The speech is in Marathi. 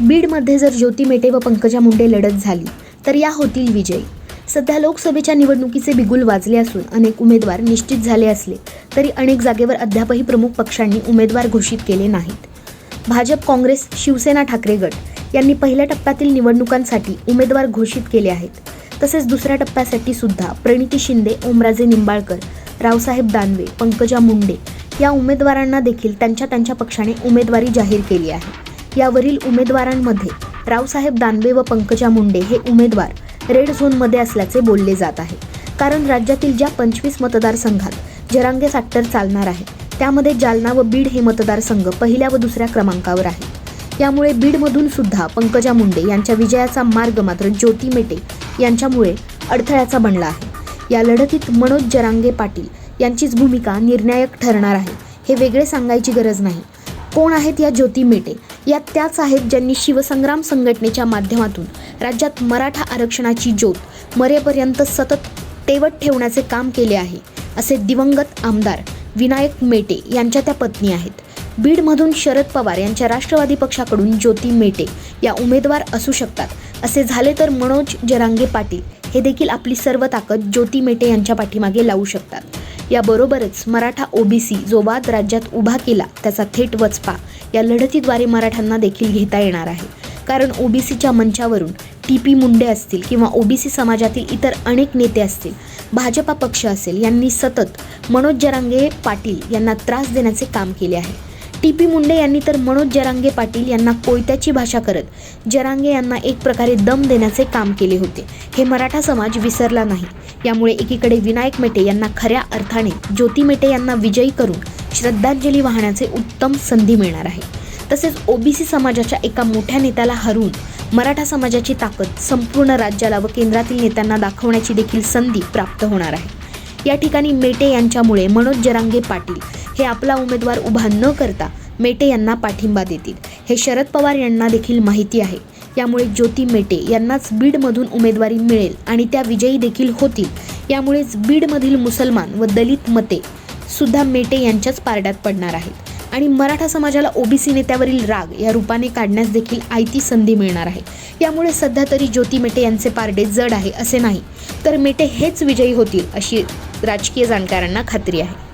बीडमध्ये जर ज्योती मेटे व पंकजा मुंडे लढत झाली तर या होतील विजयी. सध्या लोकसभेच्या निवडणुकीचे बिगुल वाजले असून अनेक उमेदवार निश्चित झाले असले तरी अनेक जागेवर अद्यापही प्रमुख पक्षांनी उमेदवार घोषित केले नाहीत. भाजप काँग्रेस शिवसेना ठाकरे गट यांनी पहिल्या टप्प्यातील निवडणुकांसाठी उमेदवार घोषित केले आहेत. तसेच दुसऱ्या टप्प्यासाठी सुद्धा प्रणिती शिंदे ओमराजे निंबाळकर रावसाहेब दानवे पंकजा मुंडे या उमेदवारांना देखील त्यांच्या त्यांच्या पक्षाने उमेदवारी जाहीर केली आहे. यावरील उमेदवारांमध्ये रावसाहेब दानवे व पंकजा मुंडे हे उमेदवार रेड झोनमध्ये असल्याचे बोलले जात आहे. कारण राज्यातील ज्या पंचवीस मतदारसंघात जरांगे फॅक्टर चालणार आहे त्यामध्ये जालना व बीड हे मतदारसंघ पहिल्या व दुसऱ्या क्रमांकावर आहे. यामुळे बीडमधून सुद्धा पंकजा मुंडे यांच्या विजयाचा मार्ग मात्र ज्योती मेटे यांच्यामुळे अडथळ्याचा बनला आहे. या लढतीत मनोज जरांगे पाटील यांचीच भूमिका निर्णायक ठरणार आहे हे वेगळे सांगायची गरज नाही. कोण आहेत या ज्योती मेटे? या त्याच आहेत ज्यांनी शिवसंग्राम संघटनेच्या माध्यमातून राज्यात मराठा आरक्षणाची ज्योत मरेपर्यंत सतत तेवत ठेवण्याचे काम केले आहे असे दिवंगत आमदार विनायक मेटे यांच्या त्या पत्नी आहेत. बीडमधून शरद पवार यांच्या राष्ट्रवादी पक्षाकडून ज्योती मेटे या उमेदवार असू शकतात असे झाले तर मनोज जरांगे पाटील हे देखील आपली सर्व ताकद ज्योती मेटे यांच्या पाठीमागे लावू शकतात. याबरोबरच मराठा ओबीसी जो वाद राज्यात उभा केला त्याचा थेट वचपा या लढतीद्वारे मराठ्यांना देखील घेता येणार आहे. कारण ओबीसीच्या मंचावरून टी पी मुंडे असतील किंवा ओबीसी समाजातील इतर अनेक नेते असतील भाजपा पक्ष असेल यांनी सतत मनोज जरांगे पाटील यांना त्रास देण्याचे काम केले आहे. टी पी मुंडे यांनी तर मनोज जरांगे पाटील यांना कोयत्याची भाषा करत जरांगे यांना एक प्रकारे दम देण्याचे काम केले होते. हे मराठा समाज विसरला नाही. यामुळे एकीकडे विनायक मेटे यांना खऱ्या अर्थाने ज्योती मेटे यांना विजयी करून श्रद्धांजली वाहण्याचे उत्तम संधी मिळणार आहे. तसेच ओबीसी समाजाच्या एका मोठ्या नेत्याला हरवून मराठा समाजाची ताकद संपूर्ण राज्याला व केंद्रातील नेत्यांना दाखवण्याची देखील संधी प्राप्त होणार आहे. या ठिकाणी मेटे यांच्यामुळे मनोज जरांगे पाटील हे आपला उमेदवार उभा न करता मेटे यांना पाठिंबा देतील. हे शरद पवार यांना देखील माहिती आहे. यामुळे ज्योती मेटे यांनाच बीडमधून उमेदवारी मिळेल आणि त्या विजयी देखील होतील. यामुळेच बीडमधील मुसलमान व दलित मते सुद्धा मेटे यांच्याच पारड्यात पडणार आहेत. आणि मराठा समाजाला ओबीसी नेत्यावरील राग या रूपाने काढण्यास देखील आयती संधी मिळणार आहे. यामुळे सध्या तरी ज्योती मेटे यांचे पारडे जड आहे असे नाही. तर मेटे हेच विजयी होतील अशी राजकीय जाणकारांना खात्री आहे.